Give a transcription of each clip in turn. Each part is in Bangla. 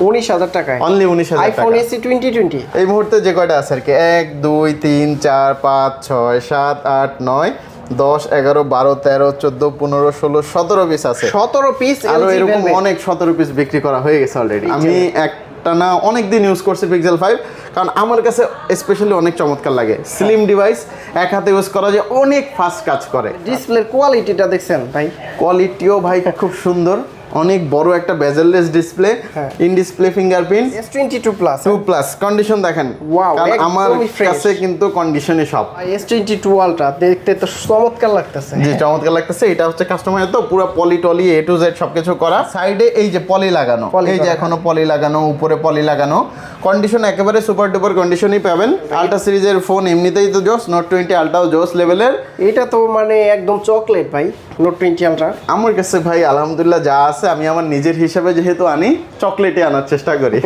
উনিশ হাজার টাকায়। অনলি উনিশ হাজার আইফোন টাকা এসি টোয়েন্টি টোয়েন্টি এই মুহূর্তে যে কয়টা আছে আর কি? এক দুই তিন চার পাঁচ ছয় সাত আট নয় দশ এগারো বারো তেরো চোদ্দ পনেরো ষোলো সতেরো পিস আছে। সতেরো পিস আরও এরকম অনেক সতেরো পিস বিক্রি করা হয়ে গেছে অলরেডি আমি একটা না অনেক দিন ইউজ করছি পিক্সেল ফাইভ কারণ আমার কাছে স্পেশালি অনেক চমৎকার লাগে। স্লিম ডিভাইস এক হাতে ইউজ করা যায় অনেক ফাস্ট কাজ করে। ডিসপ্লের কোয়ালিটিটা দেখছেন ভাই। কোয়ালিটিও ভাই খুব সুন্দর। অনেক বড় একটা bezelless display. In display fingerprint S twenty two plus two plus condition দেখেন। কারণ আমার কাছে কিন্তু কন্ডিশনই সব। টোয়েন্টি টু আলট্রা দেখতে তো চমৎকার লাগতেছে। যে চমৎকার লাগতেছে। এটা হচ্ছে কাস্টমার তো পুরো পলি টলি এ টু জেড সবকিছু করা। সাইডে এই যে পলি লাগানো। এই যে এখনও পলি লাগানো উপরে পলি লাগানো। কন্ডিশন একেবারে সুপার ডুপার কন্ডিশনই পাবেন। আলট্রা সিরিজের ফোন এমনিতেই তো জোস নোট টোয়েন্টি আলট্রাও জোস লেভেলের এটা তো মানে একদম চকলেট ভাই নোট টোয়েন্টি আলট্রা আমার কাছে ভাই আলহামদুলিল্লাহ যা আছে আমি আমার নিজের হিসাবে যেহেতু আনি চকলেটে আনার চেষ্টা করি।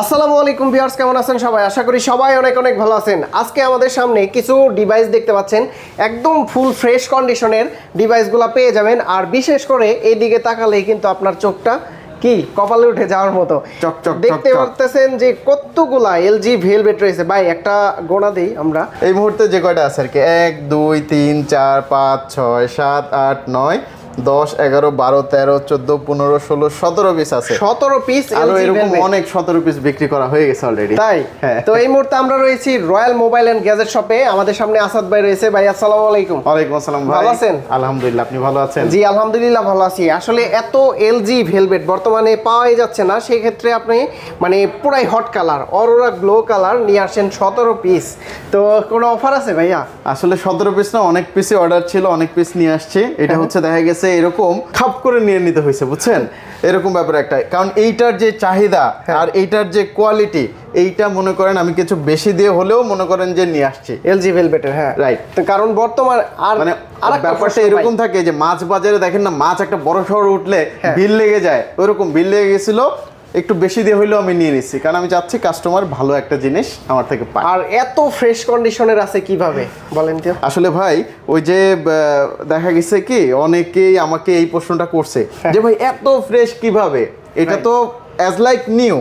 আসসালামু আলাইকুম ভিউয়ার্স, কেমন আছেন সবাই? আশা করি সবাই অনেক অনেক ভালো আছেন। আজকে আমাদের সামনে কিছু ডিভাইস দেখতে পাচ্ছেন। একদম ফুল ফ্রেশ কন্ডিশনের ডিভাইসগুলো পেয়ে যাবেন। আর বিশেষ করে এই দিকে তাকালেই কিন্তু আপনার চোখটা কি? কপালে উঠে যাওয়ার মতো। দেখতে। পারতেছেন যে কতগুলা এলজি ভেলভেট রয়েছে। ভাই একটা গোনা দিই আমরা। এই মুহূর্তে যে কয়টা আছে আর কি? এক দুই তিন চার পাঁচ ছয় সাত আট নয় দশ এগারো বারো তেরো চোদ্দ পনেরো ষোলো সতেরো পিস আছে। সতেরো পিস আরও এরকম অনেক সতেরো পিস বিক্রি করা হয়ে গেছে অলরেডি তাই? হ্যাঁ। তো এই মুহূর্তে আমরা রয়েছি রয়্যাল মোবাইল এন্ড গ্যাজেট শপে আমাদের সামনে আসাদ ভাই রয়েছে। ভাই আসসালামু আলাইকুম। ওয়ালাইকুম আসসালাম ভাই। ভালো আছেন? আলহামদুলিল্লাহ আপনি ভালো আছেন? জি আলহামদুলিল্লাহ ভালো আছি। আসলে এত এলজি ভেলভেট বর্তমানে পাওয়াই যাচ্ছে না। সেই ক্ষেত্রে আপনি মানে পুরাই hot colour aurora glow colour নিয়ে আসেন সতেরো পিস তো কোনো অফার আছে ভাইয়া? আসলে সতেরো পিস না অনেক পিসে অর্ডার ছিল অনেক পিস নিয়ে আসছে। এটা হচ্ছে দেখা গেছে এরকম খাপ করে নিয়ে নিতে হয়েছে বুঝছেন? এরকম ব্যাপার একটা। কারণ এইটার যে চাহিদা আর এইটার যে কোয়ালিটি এইটা মনে করেন আমি কিছু বেশি দিয়ে হলেও মনে করেন যে নিয়ে আসছি। এলজি ভেলভেটের হ্যাঁ। রাইট তো কারণ বর্তমান আর মানে আর ব্যাপারটা এরকম থাকে যে মাছ বাজারে দেখেন না মাছ একটা বড় শহর উঠলে হ্যাঁ। বিল লেগে যায়। ওইরকম বিল লেগে গেছিল একটু বেশি দিয়ে হইলেও আমি নিয়ে নিচ্ছি কারণ আমি চাচ্ছি কাস্টমার ভালো একটা জিনিস আমার থেকে পায় আর এত ফ্রেশ কন্ডিশনের আছে কীভাবে? বলেন তো। আসলে ভাই ওই যে দেখা গেছে কি অনেকেই আমাকে এই প্রশ্নটা করছে হ্যাঁ। যে ভাই এত ফ্রেশ কীভাবে? এটা তো অ্যাজ লাইক নিউ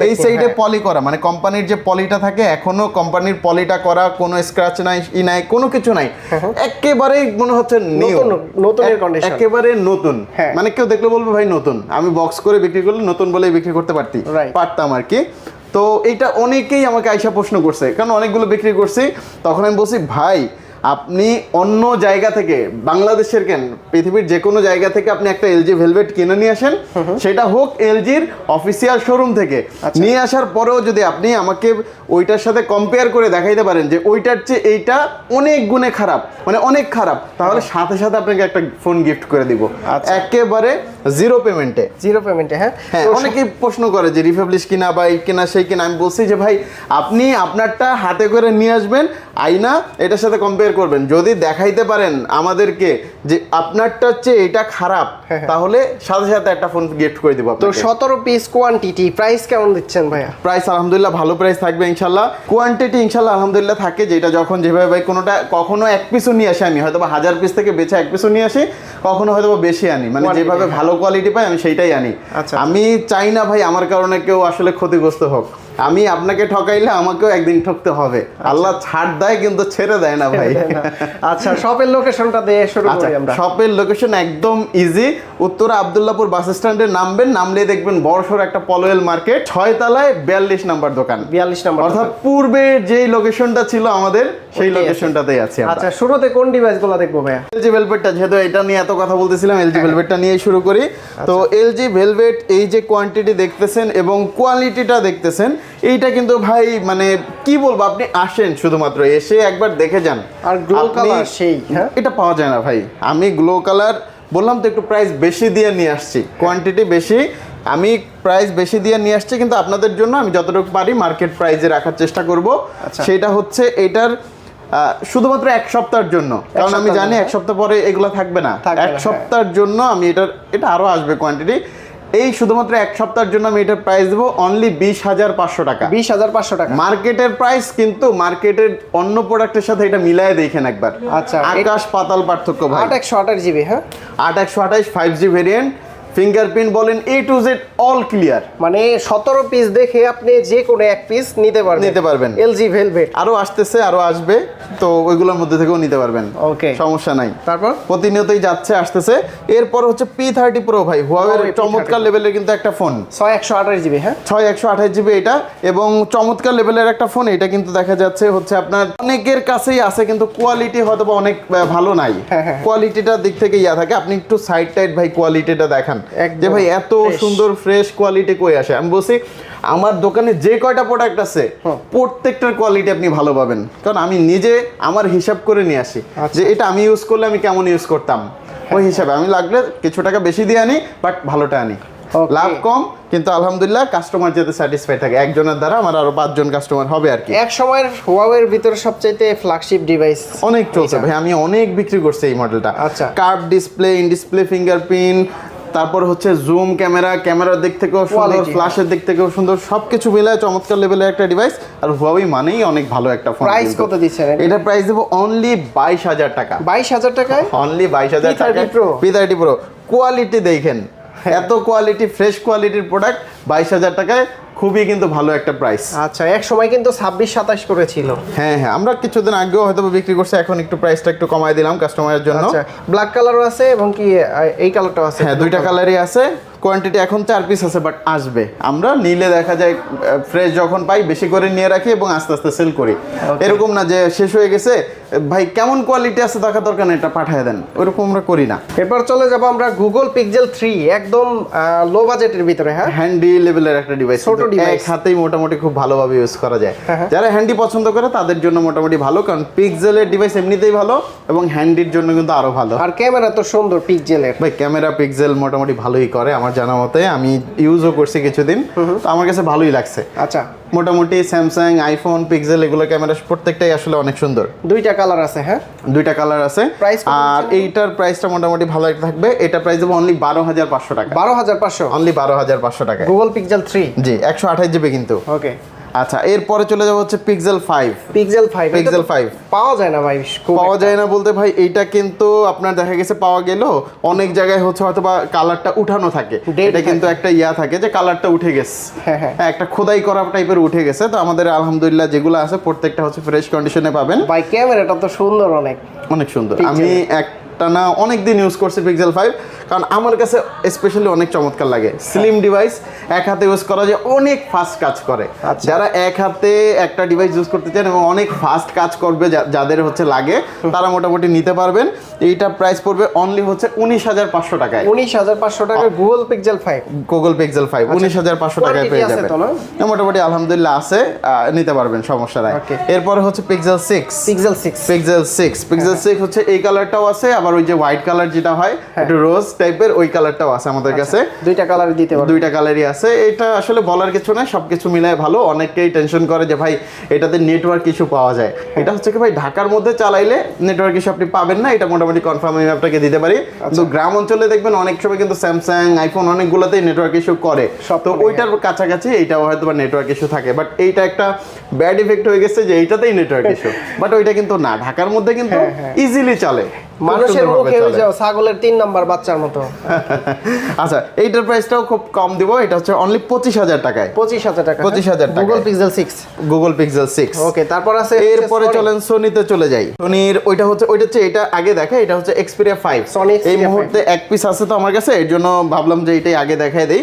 এই সাইডে হ্যাঁ। পলি করা। মানে কোম্পানির যে পলিটা থাকে এখনও কোম্পানির পলিটা করা কোনো স্ক্র্যাচ নাই ই নাই কোনো কিছু নাই। একেবারেই মনে হচ্ছে নিউ হ্যাঁ, নতুন-। একেবারে নতুন। হ্যাঁ। মানে কেউ দেখলে বলবে ভাই নতুন। আমি বক্স করে বিক্রি করলে নতুন বলেই বিক্রি করতে পারতি। পারতাম আর কি। তো এইটা অনেকেই আমাকে আইসা প্রশ্ন করছে। কারণ অনেকগুলো বিক্রি করছি। তখন আমি বলছি ভাই আপনি অন্য জায়গা থেকে বাংলাদেশের কেন পৃথিবীর যে কোনো জায়গা থেকে আপনি একটা এলজি ভেলভেট কিনে নিয়ে আসেন সেটা হোক এলজির অফিসিয়াল শোরুম থেকে। আচ্ছা। নিয়ে আসার পরেও যদি আপনি আমাকে ওইটার সাথে কম্পেয়ার করে দেখাইতে পারেন যে ওইটার চেয়ে এইটা অনেক গুণে খারাপ মানে অনেক খারাপ তাহলে সাথে সাথে আপনাকে একটা ফোন গিফট করে দিব। আচ্ছা। একেবারে জিরো পেমেন্টে জিরো পেমেন্টে হ্যাঁ? হ্যাঁ অনেকেই প্রশ্ন করে যে রিফাবলিশ কিনা বা এই কিনা সেই কিনা আমি বলছি যে ভাই আপনি আপনারটা হাতে করে নিয়ে আসবেন আইনা এটার সাথে কম্পেয়ার করবেন। যদি দেখাইতে পারেন আমাদেরকে যে আপনারটার চেয়ে এটা খারাপ হ্যাঁ, তাহলে সাথে সাথে একটা ফোন গিফট করে দিব তো সতেরো পিস কোয়ান্টিটি প্রাইস কেমন দিচ্ছেন ভাইয়া? প্রাইস আলহামদুলিল্লাহ ভালো প্রাইস থাকবে ইনশাল্লাহ। কোয়ান্টিটি ইনশাল্লাহ আলহামদুলিল্লাহ থাকে যেটা যখন যেভাবে ভাই কোনোটা কখনো এক পিসও নিয়ে আসি আমি হয়তো বা হাজার পিস থেকে বেছে এক পিসও নিয়ে আসি কখনো হয়তো বেশি আনি। মানে যেভাবে হ্যাঁ। ভালো কোয়ালিটি পাই আমি সেইটাই আনি। আচ্ছা, আমি চাই না ভাই আমার কারণে কেউ আসলে ক্ষতিগ্রস্ত হোক। আমি আপনাকে ঠকাইলে আমাকেও একদিন ঠকতে হবে। আল্লাহ ছাড় দেয় কিন্তু ছেড়ে দেয় না ভাই। আচ্ছা শপের লোকেশনটা দিয়ে শুরু আচ্ছা করি আমরা। শপের লোকেশন একদম ইজি উত্তরা আবদুল্লাপুর বাস স্ট্যান্ডে নামবেন নামলে দেখবেন বড়সড় একটা পলোয়েল মার্কেট। ছয় তলায় বিয়াল্লিশ নাম্বার দোকান। বিয়াল্লিশ নাম্বার অর্থাৎ পূর্বে যেই লোকেশনটা ছিল আমাদের সেই। লোকেশনটাতেই আছে আচ্ছা শুরুতে কোন ডিভাইসগুলো দেখব ভাইয়া? এলজি ভেলভেটটা যেহেতু এটা নিয়ে এত কথা বলতেছিলাম এলজি ভেলভেটটা নিয়ে শুরু করি। তো এলজি ভেলভেট এই যে কোয়ান্টিটি দেখতেছেন এবং কোয়ালিটিটা দেখতেছেন এইটা কিন্তু ভাই মানে কি বলব আপনি আসেন শুধুমাত্র এসে একবার দেখে যান। আর গ্লো কালার সেই হ্যাঁ? এটা পাওয়া যায় না ভাই। আমি গ্লো কালার বললাম তো একটু প্রাইস বেশি দিয়ে নিয়ে আসছি কোয়ান্টিটি বেশি। আমি প্রাইস বেশি দিয়ে নিয়ে আসছি কিন্তু আপনাদের জন্য আমি যতটুকু পারি মার্কেট প্রাইসে রাখার চেষ্টা করব। আচ্ছা। সেটা হচ্ছে এটার শুধুমাত্র এক সপ্তাহের জন্য। কারণ আমি জানি এক সপ্তাহ পরে এগুলো থাকবে না। এক হ্যাঁ। সপ্তাহের জন্য আমি এটার এটা আরও আসবে কোয়ান্টিটি এই শুধুমাত্র এক সপ্তাহের জন্য আমি এটার প্রাইস দেবো অনলি বিশ হাজার পাঁচশো টাকা। বিশ হাজার পাঁচশো টাকা। মার্কেটের প্রাইস কিন্তু মার্কেটের অন্য প্রোডাক্টের সাথে এটা মিলায় দেখেন একবার। আচ্ছা, আকাশ পাতাল পার্থক্য ভাই। আট একশো আঠাশ জিবি হ্যাঁ? আট একশো আঠাশ ফাইভ জি ভেরিয়েন্ট ফিঙ্গারপ্রিন্ট বলেন A to Z all clear মানে সতেরো পিস দেখে আপনি যে কোনো এক পিস নিতে পারবেন। নিতে পারবেন। এলজি ভেলভেট আরও আসতেছে আরও আসবে তো ওইগুলোর মধ্যে থেকেও নিতে পারবেন। Okay. সমস্যা নাই। তারপর? প্রতিনিয়তই যাচ্ছে আসতেছে। এরপর হচ্ছে পি থার্টি প্রো ভাই হুয়াওয়ের চমৎকার লেভেলের কিন্তু একটা ফোন ছয় একশো আঠাশ জিবি হ্যাঁ? ছয় একশো আঠাশ জিবি এটা এবং চমৎকার লেভেলের একটা ফোন এটা কিন্তু দেখা যাচ্ছে হচ্ছে আপনার অনেকের কাছেই আছে কিন্তু কোয়ালিটি হয়তো অনেক ভালো নাই। হ্যাঁ, হ্যাঁ। কোয়ালিটিটার দিক থেকে ইয়া থাকে। আপনি একটু সাইড টাইড ভাই কোয়ালিটিটা দেখান। যে ভাই এত সুন্দর ফ্রেশ কোয়ালিটি কই আসে? আমি বলছি আমার দোকানে যে কয়টা প্রোডাক্ট আছে প্রত্যেকটার কোয়ালিটি আপনি ভালো পাবেন। কারণ আমি নিজে আমার হিসাব করে নিয়ে আসি আচ্ছা। যে এটা আমি ইউজ করলে আমি কেমন ইউজ করতাম। ওই হিসাবে আমি লাগলে কিছু টাকা বেশি দিয়ে আনি বাট ভালোটা আনি। লাভ কম কিন্তু আলহামদুলিল্লাহ কাস্টমার যাতে স্যাটিসফাই থাকে। একজনের দ্বারা আমার আরও পাঁচজন কাস্টমার হবে আর কি। এক সময়ের হুয়াওয়ের ভিতরে সবচাইতে ফ্ল্যাগশিপ ডিভাইস অনেক চলছে ভাই আমি অনেক বিক্রি করছি এই মডেলটা আচ্ছা। Curve display in display fingerprint তারপর হচ্ছে জুম ক্যামেরা ক্যামেরার দিক থেকেও সুন্দর। ফ্ল্যাশের দিক থেকেও সুন্দর সবকিছু মিলায় চমৎকার লেভেলের একটা ডিভাইস আর হুয়াওই মানেই অনেক ভালো একটা ফোন প্রাইস কত দিচ্ছেন এটা? এটা প্রাইস দেবো অনলি বাইশ হাজার টাকা বাইশ হাজার টাকায় অনলি বাইশ হাজার P30 টাকা? পি থার্টি প্রো কোয়ালিটি দেখেন। এত কোয়ালিটি ফ্রেশ কোয়ালিটির প্রোডাক্ট বাইশ হাজার টাকায় খুবই কিন্তু ভালো একটা প্রাইস আচ্ছা এক সময় কিন্তু ছাব্বিশ সাতাশ করেছিল হ্যাঁ হ্যাঁ আমরা কিছুদিন আগেও হয়তো বিক্রি করছি এখন একটু প্রাইসটা একটু কমায় দিলাম কাস্টমারের জন্য। আচ্ছা ব্ল্যাক কালারও আছে এবং কি এই কালারটাও আছে। হ্যাঁ দুইটা কালারই আছে কোয়ান্টিটি এখন চার পিস আছে বাট আসবে। আমরা নিলে দেখা যায় ফ্রেশ যখন পাই বেশি করে নিয়ে রাখি এবং আস্তে আস্তে সেল করি। এরকম না যে শেষ হয়ে গেছে ভাই কেমন কোয়ালিটি আছে দেখা দরকার না এটা পাঠিয়ে দেন। ওরকম আমরা করি না। এরপর চলে যাব আমরা গুগল পিক্সেল থ্রি একদম লো বাজেটের ভিতরে হ্যাঁ? হ্যান্ডি লেভেলের একটা ডিভাইস ছোট ডিভাইস হাতেই মোটামুটি খুব ভালোভাবে ইউজ করা যায়। হ্যাঁ, হ্যাঁ। যারা হ্যান্ডি পছন্দ করে তাদের জন্য মোটামুটি ভালো কারণ পিক্সেলের ডিভাইস এমনিতেই ভালো এবং হ্যান্ডির জন্য কিন্তু আরও ভালো। আর ক্যামেরা তো সুন্দর পিক্সেলের ভাই ক্যামেরা পিক্সেল মোটামুটি ভালোই করে আমার জানা মতে। আমি ইউজও করছি কিছুদিন। তো আমার কাছে ভালোই লাগছে। আচ্ছা। মোটামুটি স্যামসাং আইফোন পিক্সেল এগুলো ক্যামেরা প্রত্যেকটাই আসলে অনেক সুন্দর। দুইটা কালার আছে হ্যাঁ? দুইটা কালার আছে। আর? এইটার প্রাইসটা মোটামুটি ভালো একটা থাকবে। এটা প্রাইস দেবো অনলি বারো হাজার পাঁচশো টাকা। বারো হাজার পাঁচশো? অনলি বারো হাজার পাঁচশো টাকা গুগল পিক্সেল থ্রি জি একশো আঠাশ জিবি কিন্তু। ওকে আচ্ছা এরপরে চলে যাব হচ্ছে Pixel five Pixel five Pixel five পাওয়া যায় না ভাই পাওয়া যায় না বলতে ভাই এইটা কিন্তু আপনার দেখা গেছে পাওয়া গেলেও অনেক জায়গায় হচ্ছে হয়তো বা কালারটা উঠানো থাকে। এটা কিন্তু একটা ইয়া থাকে যে কালারটা উঠে গেছে। হ্যাঁ, হ্যাঁ। একটা খোদাই করা টাইপের উঠে গেছে তো আমাদের আলহামদুলিল্লাহ যেগুলো আছে প্রত্যেকটা হচ্ছে ফ্রেশ কন্ডিশনে পাবেন। ভাই ক্যামেরাটা তো সুন্দর অনেক। অনেক সুন্দর। আমি আমি একটা না অনেক দিন ইউজ করছি পিক্সেল ফাইভ কারণ আমার কাছে স্পেশালি অনেক চমৎকার লাগে। স্লিম ডিভাইস এক হাতে ইউজ করা যায় অনেক ফাস্ট কাজ করে। আচ্ছা। যারা এক হাতে একটা ডিভাইস ইউজ করতে চান এবং অনেক ফাস্ট কাজ করবে যাদের হচ্ছে লাগে তারা মোটামুটি নিতে পারবেন। এইটা প্রাইস পড়বে অনলি হচ্ছে উনিশ হাজার পাঁচশো টাকায়। উনিশ হাজার পাঁচশো টাকা Google Pixel five Google Pixel five উনিশ হাজার পাঁচশো টাকায় পেয়ে যাবেন। মোটামুটি আলহামদুলিল্লাহ আছে নিতে পারবেন সমস্যা নাই. এরপরে হচ্ছে Pixel six Pixel six Pixel six Pixel six হচ্ছে এই কালারটাও আছে আবার ওই যে হোয়াইট কালার যেটা হয় হ্যাঁ। একটু রোজ টাইপের ওই কালারটাও আছে আমাদের কাছে। দুইটা কালার দিতে পারব। দুইটা কালারই আছে। এটা আসলে বলার কিছু না সবকিছু মিলায় ভালো। অনেকেই টেনশন করে যে ভাই এটাতে নেটওয়ার্ক ইস্যু পাওয়া যায়। হ্যাঁ। এটা হচ্ছে কি ভাই ঢাকার মধ্যে চালাইলে নেটওয়ার্ক ইস্যু আপনি পাবেন না। এটা মোটামুটি কনফার্ম আমি আপনাকে দিতে পারি। তো গ্রাম অঞ্চলে দেখবেন অনেক সময় কিন্তু স্যামসাং আইফোন অনেকগুলোতেই নেটওয়ার্ক ইস্যু করে। সব তো ওইটার কাছাকাছি এইটাও হয়তো বা নেটওয়ার্ক ইস্যু থাকে। বাট এইটা একটা ব্যাড ইফেক্ট হয়ে গেছে যে এইটাতেই নেটওয়ার্ক ইস্যু বাট ওইটা কিন্তু না। ঢাকার মধ্যে কিন্তু হ্যাঁ, হ্যাঁ। ইজিলি চলে। মানুষের মুখে ওই চলে। যে ছাগলের তিন নাম্বার বাচ্চার মতো। আচ্ছা এইটার প্রাইসটাও খুব কম দিব এটা হচ্ছে অনলি পঁচিশ হাজার টাকায়। পঁচিশ হাজার টাকা 25,000 টাকায়। Google Pixel six Google Pixel six okay তারপর আছে এরপরে চলেন সোনিতে চলে যাই। সোনির ওইটা হচ্ছে ওইটা হচ্ছে এটা আগে দেখা এটা হচ্ছে এক্সপিরিয়া ফাইভ Sony এই মুহূর্তে এক পিস আছে তো আমার কাছে এর জন্য ভাবলাম যে এটাই আগে দেখাই দেই।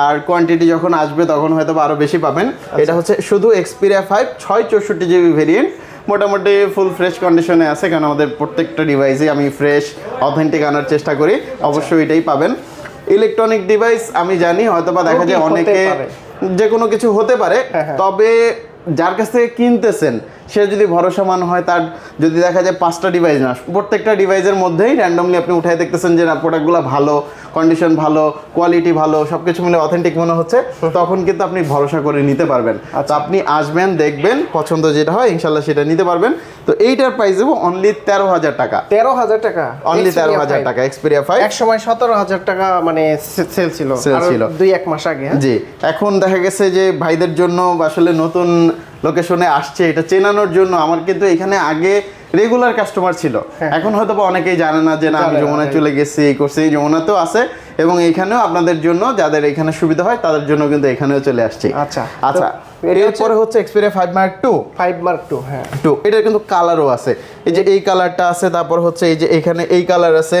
আর কোয়ান্টিটি যখন আসবে তখন হয়তো বা আরও বেশি পাবেন। আচ্ছা। এটা হচ্ছে শুধু এক্সপিরিয়া ফাইভ ছয় চৌষট্টি জিবি ভেরিয়েন্ট মোটামুটি ফুল ফ্রেশ কন্ডিশনে আছে কারণ আমাদের প্রত্যেকটা ডিভাইসে আমি ফ্রেশ অথেন্টিক আনার চেষ্টা করি। অবশ্যই এটাই পাবেন ইলেকট্রনিক ডিভাইস আমি জানি হয়তো বা দেখা যায় অনেকে। যে কোনো কিছু হতে পারে হ্যাঁ, হ্যাঁ। তবে যার কাছ থেকে কিনতেছেন সে যদি ভরসামান হয় তার যদি দেখা যায় পাঁচটা ডিভাইস না প্রত্যেকটা ডিভাইসের মধ্যেই র্যান্ডমলি আপনি উঠাই দেখতেছেন যে না প্রোডাক্টগুলো ভালো কন্ডিশন ভালো কোয়ালিটি ভালো সব কিছু মিলে অথেন্টিক মনে হচ্ছে তখন কিন্তু আপনি ভরসা করে নিতে পারবেন। তো আপনি আসবেন দেখবেন পছন্দ যেটা হয় ইনশাল্লাহ সেটা নিতে পারবেন। তো এইটার প্রাইস দেবো অনলি তেরো হাজার টাকা। তেরো হাজার টাকা? অনলি তেরো হাজার টাকা এক্সপেরিয়া ফাইভ এক সময় সতেরো হাজার টাকা মানে সেল ছিল। সেল ছিল। দুই এক মাস আগে হ্যাঁ? জি। এখন দেখা গেছে যে ভাইদের জন্য আসলে নতুন লোকেশনে আসছে এটা চেনানোর জন্য। আমার কিন্তু এখানে আগে রেগুলার কাস্টমার ছিল। এখন হয়তো অনেকেই জানে না যে না আমি যমুনায় চলে গেছি এই করছি এই যমুনাতেও আছে। এবং এইখানেও আপনাদের জন্য যাদের এখানে সুবিধা হয় তাদের জন্য কিন্তু এখানেও চলে আসছে। আচ্ছা। আচ্ছা এরপরে হচ্ছে Xperia five mark two five mark two হ্যাঁ। টু এটার কিন্তু কালারও আছে। এই যে এই কালারটা আছে তারপর হচ্ছে এই যে এখানে এই কালার আছে।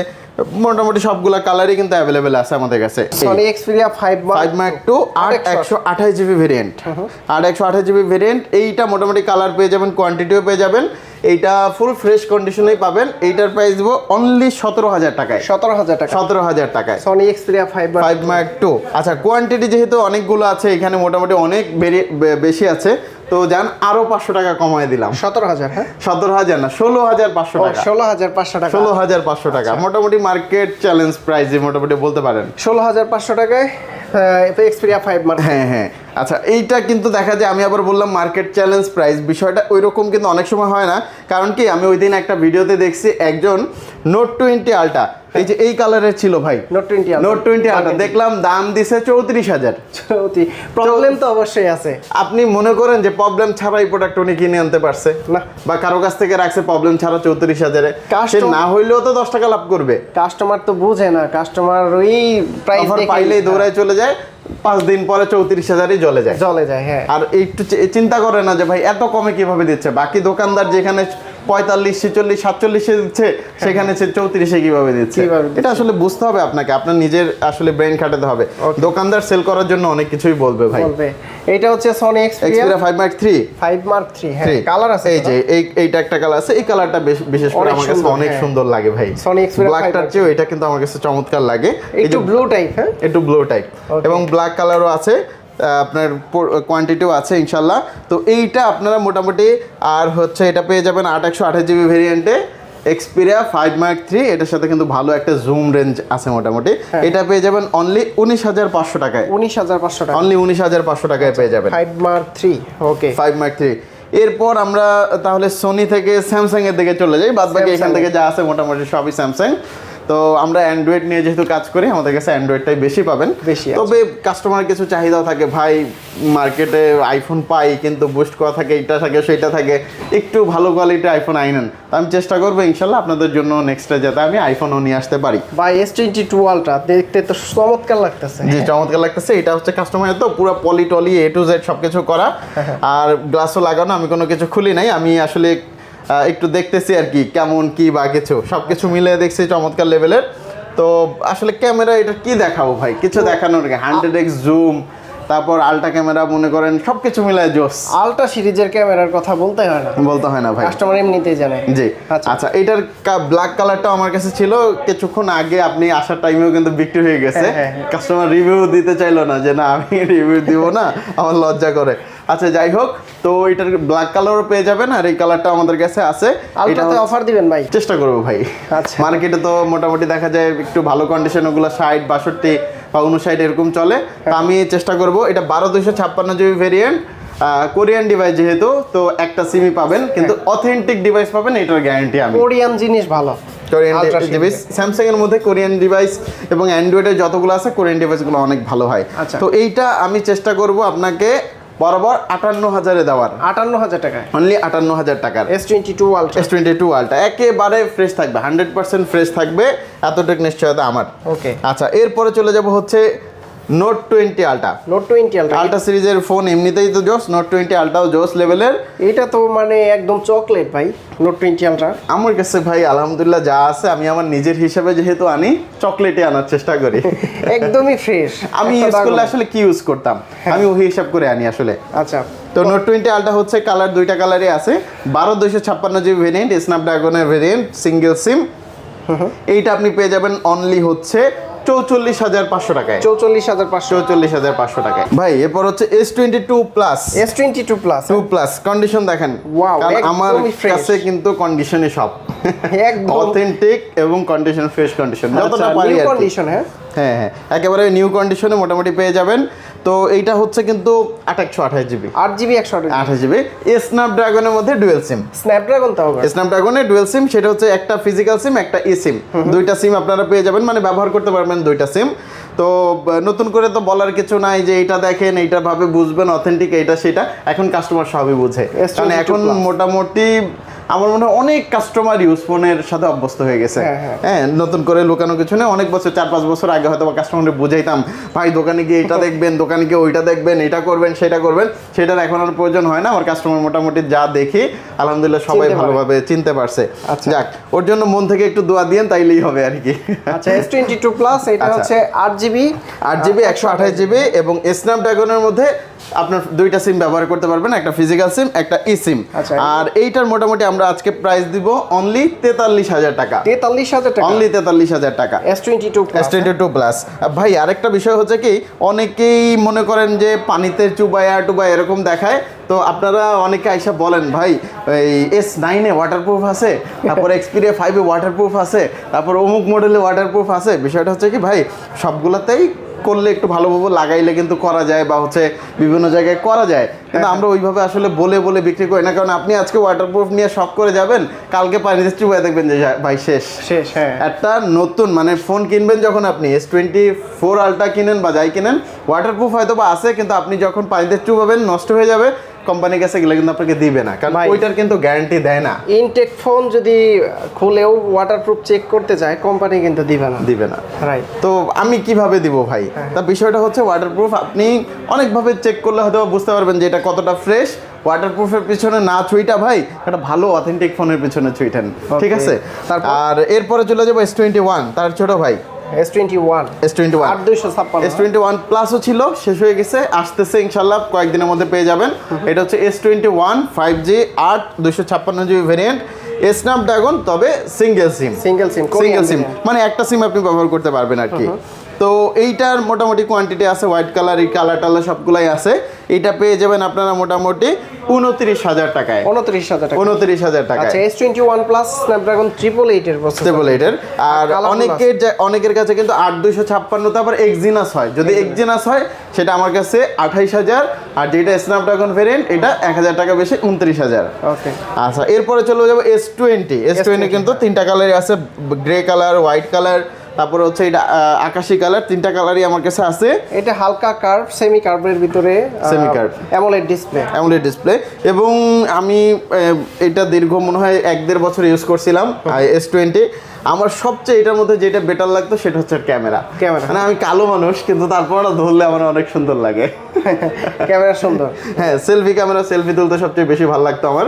মোটামুটি সবগুলা কালারই কিন্তু অ্যাভেলেবেল আছে আমাদের কাছে। Sony Xperia five five mark two আট একশো আঠাশ জিবি ভেরিয়েন্ট আর একশো আঠাশ জিবি ভেরিয়েন্ট এইটা মোটামুটি কালার পেয়ে যাবেন কোয়ান্টিটিও পেয়ে যাবেন। এইটা ফুল ফ্রেশ কন্ডিশনেই পাবেন। এইটার প্রাইস দেবো অনলি সতেরো হাজার টাকায়। সতেরো হাজার টাকা সতেরো হাজার টাকায়। Sony Xperia five five mark two আচ্ছা কোয়ান্টিটি যেহেতু অনেকগুলো আছে এখানে মোটামুটি অনেক বেশি আছে। তো যান আরও পাঁচশো টাকা কমায় দিলাম। সতেরো হাজার হ্যাঁ? সতেরো হাজার না ষোলো হাজার পাঁচশো টাকা। ষোলো হাজার পাঁচশো টাকা। ষোলো হাজার পাঁচশো টাকা। মোটামুটি মার্কেট চ্যালেঞ্জ প্রাইসে মোটামুটি বলতে পারেন। ষোলো হাজার পাঁচশো টাকায় এক্সপিরিয়া ফাইভ মার্ক হ্যাঁ হ্যাঁ। আচ্ছা এইটা কিন্তু দেখা যায় আমি আবার বললাম মার্কেট চ্যালেঞ্জ প্রাইস বিষয়টা ওই রকম কিন্তু অনেক সময় হয় না। কারণ কি আমি ওই দিন একটা ভিডিওতে দেখছি একজন নোট টোয়েন্টি আলটা এই যে এই কালারের ছিল ভাই। নোট টোয়েন্টি নোট টোয়েন্টি আলটা দেখলাম দাম দিছে চৌত্রিশ হাজার। প্রবলেম তো অবশ্যই আছে। আপনি মনে করেন যে প্রবলেম ছাড়া এই প্রোডাক্ট উনি কিনে আনতে পারছে? না। বা কারও কাছ থেকে রাখছে প্রবলেম ছাড়া চৌত্রিশ হাজারে। সে না হইলেও তো দশ টাকা লাভ করবে। কাস্টমার তো বুঝে না। কাস্টমার ওই প্রাইস পাইলেই দৌড়ায় চলে যায়। পাঁচ দিন পরে চৌত্রিশ হাজারই জলে যায়। চলে যায় হ্যাঁ। আর একটু চিন্তা করে না যে ভাই এত কমে কীভাবে দিচ্ছে? বাকি দোকানদার যেখানে পঁয়তাল্লিশ ছেচল্লিশ সাতচল্লিশে দিচ্ছে সেখানে সে চৌত্রিশে কীভাবে দিচ্ছে? এটা আসলে বুঝতে হবে আপনাকে আপনার নিজের আসলে ব্রেন খাটাতে হবে। দোকানদার সেল করার জন্য অনেক কিছুই বলবে ভাই। এটা হচ্ছে Sony Xperia Xperia five mark three five mark three হ্যাঁ কালার আছে এই যে এই এইটা একটা কালার আছে এই কালারটা বেশ বিশেষ করে আমার কাছে অনেক হ্যাঁ। সুন্দর লাগে ভাই। Sony Xperia ব্ল্যাকটার 5 চেয়েও এটা কিন্তু আমার কাছে চমৎকার লাগে। এই একটু যে ব্লু টাইপ হ্যাঁ? একটু ব্লু টাইপ এবং ব্ল্যাক কালারও আছে। আপনার কোয়ান্টিটিও আছে ইনশাল্লাহ। তো এইটা আপনারা মোটামুটি আর হচ্ছে এটা পেয়ে যাবেন আট একশো আঠাশ জিবি ভেরিয়েন্টে এক্সপিরিয়া ফাইভ মার্ক থ্রি এটার সাথে কিন্তু ভালো একটা জুম রেঞ্জ আছে মোটামুটি। হ্যাঁ। এটা পেয়ে যাবেন অনলি উনিশ হাজার পাঁচশো টাকায়। উনিশ হাজার পাঁচশো টাকা অনলি উনিশ হাজার পাঁচশো টাকায় পেয়ে যাবেন। Five mark three okay five mark three এরপর আমরা তাহলে সোনি থেকে স্যামসাং এর দিকে চলে যাই। বাদ বাকি এখান থেকে যা আছে মোটামুটি সবই স্যামসাং তো আমরা অ্যান্ড্রয়েড নিয়ে যেহেতু কাজ করি আমাদের কাছে অ্যান্ড্রয়েডটাই বেশি পাবেন। বেশি তবে কাস্টমার কিছু চাহিদাও থাকে। ভাই মার্কেটে আইফোন পাই কিন্তু বুস্ট করা থাকে এটা থাকে সেটা থাকে। একটু ভালো কোয়ালিটির আইফোন আইনেন। তো আমি চেষ্টা করব ইনশাল্লাহ আপনাদের জন্য নেক্সটে যাতে আমি আইফোনও নিয়ে আসতে পারি। বা এস টোয়েন্টি টু আলট্রা দেখতে তো চমৎকার লাগতেছে। জি চমৎকার লাগতেছে। এটা হচ্ছে কাস্টমারের তো পুরো পলি টলি এ টু জেড সব কিছু করা আর গ্লাসও লাগানো আমি কোনো কিছু খুলি নাই। আমি আসলে একটু দেখতেছি আর কি কেমন কি বা কিছু। সব কিছু মিলে দেখছি চমৎকার লেভেলের তো আসলে ক্যামেরা এটা কি দেখাবো ভাই? কিছু দেখানোর হান্ড্রেড এক্স জুম তারপর আলটা ক্যামেরা মনে করেন সব কিছু মিলায় জোস। আলটা সিরিজের ক্যামেরার কথা বলতে হয় না। বলতে হয় না ভাই। কাস্টমার এমনিতেই জানে। জি। আচ্ছা। আচ্ছা এটার ব্ল্যাক কালারটা আমার কাছে ছিল। কিছুক্ষণ আগে আপনি আসার টাইমেও কিন্তু বিক্রি হয়ে গেছে। হ্যাঁ, হ্যাঁ, হ্যাঁ। কাস্টমার রিভিউ দিতে চাইলো না যে না আমি রিভিউ দিব না আমার লজ্জা করে। আচ্ছা যাই হোক তো এটার ব্ল্যাক কালারও পেয়ে যাবেন আর এই কালারটা আমাদের কাছে আছে। এটা আলট্রাতে অফার দিবেন ভাই। চেষ্টা করব ভাই। আচ্ছা। মার্কেটে তো মোটামুটি দেখা যায় একটু ভালো কন্ডিশন ওগুলো ষাট বাষট্টি বা উনষাট এরকম চলে। তো আমি চেষ্টা করব এটা বারো দুইশো ছাপ্পান্ন জিবি ভেরিয়েন্ট কোরিয়ান ডিভাইস যেহেতু তো একটা সিমই পাবেন কিন্তু অথেন্টিক ডিভাইস পাবেন এটার গ্যারান্টি আমি। কোরিয়ান জিনিস ভালো। কোরিয়ান ডিভাইস স্যামসাং এর মধ্যে কোরিয়ান ডিভাইস এবং অ্যান্ড্রয়েডের যতগুলো আছে কোরিয়ান ডিভাইসগুলো অনেক ভালো হয়। আচ্ছা। তো এইটা আমি চেষ্টা করব আপনাকে বরাবর আটান্ন হাজারে দেওয়ার। আটান্ন হাজার টাকা অনলি আটান্ন হাজার টাকার। S twenty two ultra S twenty two ultra একেবারে ফ্রেশ থাকবে হান্ড্রেড পার্সেন্ট ফ্রেশ থাকবে। এতটুকু নিশ্চয়তা আমার। ওকে আচ্ছা এরপরে চলে যাব হচ্ছে Note twenty ultra Note twenty ultra ultra সিরিজের ফোন এমনিতেই তো জোস নোট টোয়েন্টি আলটাও জোস লেভেলের এটা তো মানে একদম চকলেট ভাই নোট টোয়েন্টি আলট্রা আমার কাছে ভাই আলহামদুলিল্লাহ যা আছে আমি আমার নিজের হিসাবে যেহেতু আনি চকলেটে আনার চেষ্টা করি। একদমই ফ্রেশ আমি ইউজ করলে আসলে কি ইউজ করতাম? আমি ওই হিসাব করে আনি আসলে। আচ্ছা। তো নোট টোয়েন্টি আলটা হচ্ছে কালার দুইটা কালারই আছে। বারো দুইশো ছাপ্পান্ন জিবি ভেরিয়েন্ট স্ন্যাপড্রাগনের ভেরিয়েন্ট সিঙ্গেল সিম এইটা আপনি পেয়ে যাবেন অনলি হচ্ছে চৌচল্লিশ হাজার পাঁচশো টাকায়। চৌচল্লিশ হাজার পাঁচশো। চৌচল্লিশ হাজার পাঁচশো টাকায়। ভাই এরপর হচ্ছে S twenty two plus S twenty two plus two plus condition দেখেন আমার কাছে কিন্তু কন্ডিশনই সব। একদম। অথেন্টিক এবং কন্ডিশন ফ্রেশ কন্ডিশন যতটা পারি আর কি। কন্ডিশন হ্যাঁ? হ্যাঁ হ্যাঁ। একেবারে নিউ কন্ডিশনে মোটামুটি পেয়ে যাবেন। তো এইটা হচ্ছে কিন্তু আঠাশশো আঠাশ জিবি আট জিবি একশো আঠাশ জিবি স্ন্যাপড্রাগনের মধ্যে ডুয়েল সিম স্ন্যাপড্রাগন তাও আবার। স্ন্যাপড্রাগনের ডুয়েল সিম সেটা হচ্ছে একটা ফিজিক্যাল সিম একটা ই সিম দুইটা সিম আপনারা পেয়ে যাবেন। মানে ব্যবহার করতে পারবেন দুইটা সিম। তো নতুন করে তো বলার কিছু নাই যে এটা দেখেন এইটা ভাবে বুঝবেন অথেন্টিক এটা সেটা। এখন কাস্টমার সবই বুঝে। কারণ এখন মোটামুটি আমার মনে হয় অনেক কাস্টমার ইউজ ফোনের সাথে অভ্যস্ত হয়ে গেছে। হ্যাঁ, হ্যাঁ। হ্যাঁ নতুন করে লুকানো কিছু নেই। অনেক বছর চার পাঁচ বছর আগে হয়তো কাস্টমারকে বুঝাইতাম ভাই দোকানে গিয়ে এটা দেখবেন দোকানে গিয়ে ওইটা দেখবেন এটা করবেন সেটা করবেন। সেটার এখন আর প্রয়োজন হয় না। আমার কাস্টমার মোটামুটি যা দেখি আলহামদুলিল্লাহ সবাই ভালোভাবে চিনতে পারছে। আচ্ছা। যাক ওর জন্য মন থেকে একটু দোয়া দিয়েন তাইলেই হবে আর কি। আচ্ছা এস টোয়েন্টি টু প্লাস এটা আচ্ছা। হচ্ছে আট জিবি আট জিবি একশো আঠাশ জিবি এবং স্ন্যাপড্রাগনের মধ্যে আপনার দুইটা সিম ব্যবহার করতে পারবেন একটা ফিজিক্যাল সিম একটা ই সিম আচ্ছা। আর এইটার মোটামুটি আমরা আজকে প্রাইস দিব অনলি তেতাল্লিশ হাজার টাকা। তেতাল্লিশ হাজার টাকা। অনলি তেতাল্লিশ হাজার টাকা। S twenty two S twenty two plus ভাই আরেকটা বিষয় হচ্ছে কি অনেকেই মনে করেন যে পানিতে চুবায়া টুবায়া এরকম দেখায় তো আপনারা অনেকে আইসা বলেন ভাই এই এস নাইনে ওয়াটারপ্রুফ আছে তারপর এক্সপিরিয়া ফাইভে ওয়াটারপ্রুফ আছে তারপর অমুক মডেলে ওয়াটারপ্রুফ আছে। বিষয়টা হচ্ছে কি ভাই সবগুলোতেই করলে একটু ভালোভাবে লাগাইলে কিন্তু করা যায় বা হচ্ছে বিভিন্ন জায়গায় করা যায়। কিন্তু আমরা ওইভাবে আসলে বলে বলে বিক্রি করি না কারণ আপনি আজকে ওয়াটারপ্রুফ নিয়ে শখ করে যাবেন কালকে পানি পানিতে চুবাই দেখবেন যে ভাই শেষ। শেষ হ্যাঁ। একটা নতুন মানে ফোন কিনবেন যখন আপনি এস টোয়েন্টি ফোর আলট্রা কিনেন বা যাই কিনেন ওয়াটারপ্রুফ হয়তো বা আছে কিন্তু আপনি যখন পানি পানিতে চুবাবেন নষ্ট হয়ে যাবে কোম্পানির কাছে গেলে কিন্তু আপনাকে দিবে না কারণ। ওইটার কিন্তু গ্যারান্টি দেয় না। ইনটেক ফোন যদি খুলেও ওয়াটারপ্রুফ চেক করতে যায় কোম্পানি কিন্তু দিবে না। দিবে না। রাইট তো আমি কীভাবে দিব ভাই? তা বিষয়টা হচ্ছে ওয়াটারপ্রুফ আপনি অনেকভাবে চেক করলে হয়তো বুঝতে পারবেন যে এটা কতটা ফ্রেশ ওয়াটারপ্রুফের পিছনে না ছুইটা ভাই একটা ভালো অথেন্টিক ফোনের পিছনে ছুইটেন ঠিক আছে? তারপর? আর এরপরে চলে যাব এস টোয়েন্টি ওয়ান তার ছোট ভাই। S twenty one S twenty one আট দুইশো ছাপ্পান্ন। এস টোয়েন্টি ওয়ান প্লাসও ছিল শেষ হয়ে গেছে আসতেছে ইনশাল্লাহ কয়েকদিনের মধ্যে পেয়ে যাবেন। এটা হচ্ছে S twenty one five G আট দুশো ছাপ্পান্ন জিবি ভেরিয়েন্ট স্ন্যাপ ড্রাগন তবে single SIM single SIM single SIM মানে একটা সিম আপনি ব্যবহার করতে পারবেন আর কি। তো এইটার মোটামুটি কোয়ান্টিটি আছে হোয়াইট কালার এই কালার টালার সবগুলাই আছে। এটা পেয়ে যাবেন আপনারা মোটামুটি উনত্রিশ হাজার টাকায়। উনত্রিশ হাজার টাকা। উনত্রিশ হাজার আচ্ছা S twenty one plus Snapdragon triple এইটের স্টেবল এটার আর অনেকের অনেকের কাছে কিন্তু আট দুইশো ছাপ্পান্ন তারপর এক্সিনাস হয়। যদি এক্সিনাস হয় সেটা আমার কাছে আঠাইশ হাজার। আর যেটা স্ন্যাপড্রাগন ভেরিয়েন্ট এটা এক হাজার টাকা বেশি উনত্রিশ হাজার। ওকে আচ্ছা এরপরে চলে যাব এস টোয়েন্টি এস টোয়েন্টি কিন্তু তিনটা কালারই আছে গ্রে কালার হোয়াইট কালার তারপরে হচ্ছে এটা আকাশি কালার তিনটা কালারই আমার কাছে আছে। এটা হালকা কার্ভ সেমি কার্ভের ভিতরে semi curve AMOLED display AMOLED display এবং আমি এটা দীর্ঘ মনে হয় এক দেড় বছর ইউজ করছিলাম এস টোয়েন্টি আমার সবচেয়ে এটার মধ্যে যেটা বেটার লাগতো সেটা হচ্ছে ক্যামেরা। ক্যামেরা। মানে আমি কালো মানুষ কিন্তু তারপর ধরলে আমার অনেক সুন্দর লাগে। ক্যামেরা সুন্দর। হ্যাঁ সেলফি ক্যামেরা সেলফি তুলতে সবচেয়ে বেশি ভালো লাগতো আমার।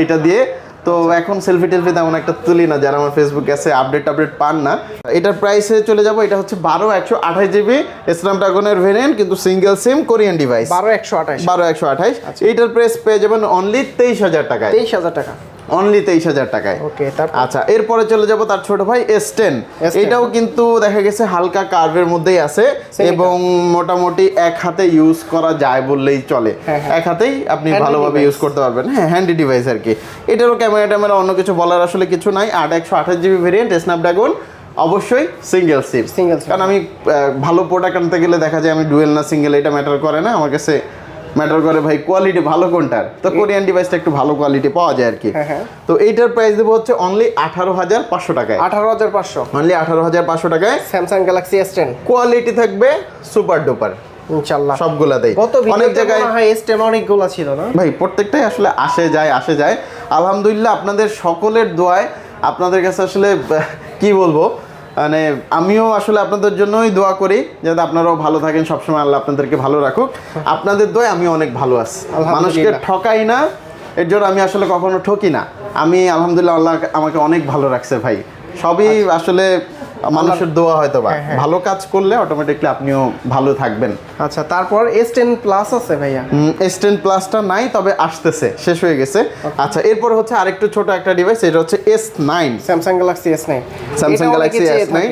এইটা দিয়ে তো এখন সেলফি টেলফি তেমন একটা তুলি না যারা আমার ফেসবুক আছে আপডেট আপডেট পান না। এটার প্রাইসে চলে যাব এটা হচ্ছে বারো একশো আঠাশ জিবি স্ন্যাপড্রাগনের ভেরিয়েন্ট কিন্তু সিঙ্গেল সিম কোরিয়ান ডিভাইস বারো একশো আঠাশ। বারো একশো আঠাশ। এইটার প্রাইস পেয়ে যাবেন অনলি তেইশ হাজার টাকা তেইশ হাজার টাকা। অনলি তেইশ হাজার টাকায়। ওকে আচ্ছা এরপরে চলে যাব তার ছোট ভাই এস টেন এটাও কিন্তু দেখা গেছে হালকা কার্ভের মধ্যেই আছে এবং মোটামুটি এক হাতে ইউজ করা যায় বললেই চলে। হ্যাঁ, হ্যাঁ। এক হাতেই আপনি ভালোভাবে ইউজ করতে পারবেন। হ্যাঁ হ্যান্ডি ডিভাইস আর কি। এটারও ক্যামেরা ট্যামেরা অন্য কিছু বলার আসলে কিছু নাই। আট একশো আঠাশ জিবি ভেরিয়েন্ট স্ন্যাপড্রাগন অবশ্যই সিঙ্গেল সিম সিঙ্গেল কারণ আমি ভালো প্রোডাক্ট আনতে গেলে দেখা যায় আমি ডুয়েল না সিঙ্গেল এটা ম্যাটার করে না। আমার কাছে ম্যাটার করে ভাই কোয়ালিটি ভালো কোনটার? তো কোরিয়ান ডিভাইসটা একটু ভালো কোয়ালিটি পাওয়া যায় আর কি হ্যাঁ, হ্যাঁ। তো এইটার প্রাইস দেবো হচ্ছে অনলি আঠারো হাজার পাঁচশো টাকায়। আঠারো হাজার পাঁচশো। অনলি আঠারো হাজার পাঁচশো টাকায়। Samsung Galaxy S ten quality থাকবে সুপার ডুপার সবগুলাতেই। অনেক জায়গায় হয় অনেকগুলো ছিল না? ভাই প্রত্যেকটাই আসলে আসে যায় আসে যায়। আলহামদুলিল্লাহ আপনাদের সকলের দোয়ায় আপনাদের কাছে আসলে কি বলব? মানে আমিও আসলে আপনাদের জন্যই দোয়া করি যাতে আপনারাও ভালো থাকেন সবসময় আল্লাহ আপনাদেরকে ভালো রাখুক। আপনাদের দোয় আমি অনেক ভালো আছি। মানুষকে ঠকাই না এর জন্য আমি আসলে কখনো ঠকি না। আমি আলহামদুলিল্লাহ আল্লাহ আমাকে অনেক ভালো রাখছে ভাই। সবই আসলে মানুষের দোয়া হয়তো বা হ্যাঁ, হ্যাঁ। ভালো কাজ করলে অটোমেটিকলি আপনিও ভালো থাকবেন। আচ্ছা তারপর এস টেন প্লাস আছে ভাইয়া? এস টেন প্লাসটা নাই তবে আসতেছে শেষ হয়ে গেছে। আচ্ছা এরপর হচ্ছে আরেকটু ছোট একটা ডিভাইস এটা হচ্ছে S nine Samsung Galaxy S nine Samsung Galaxy S nine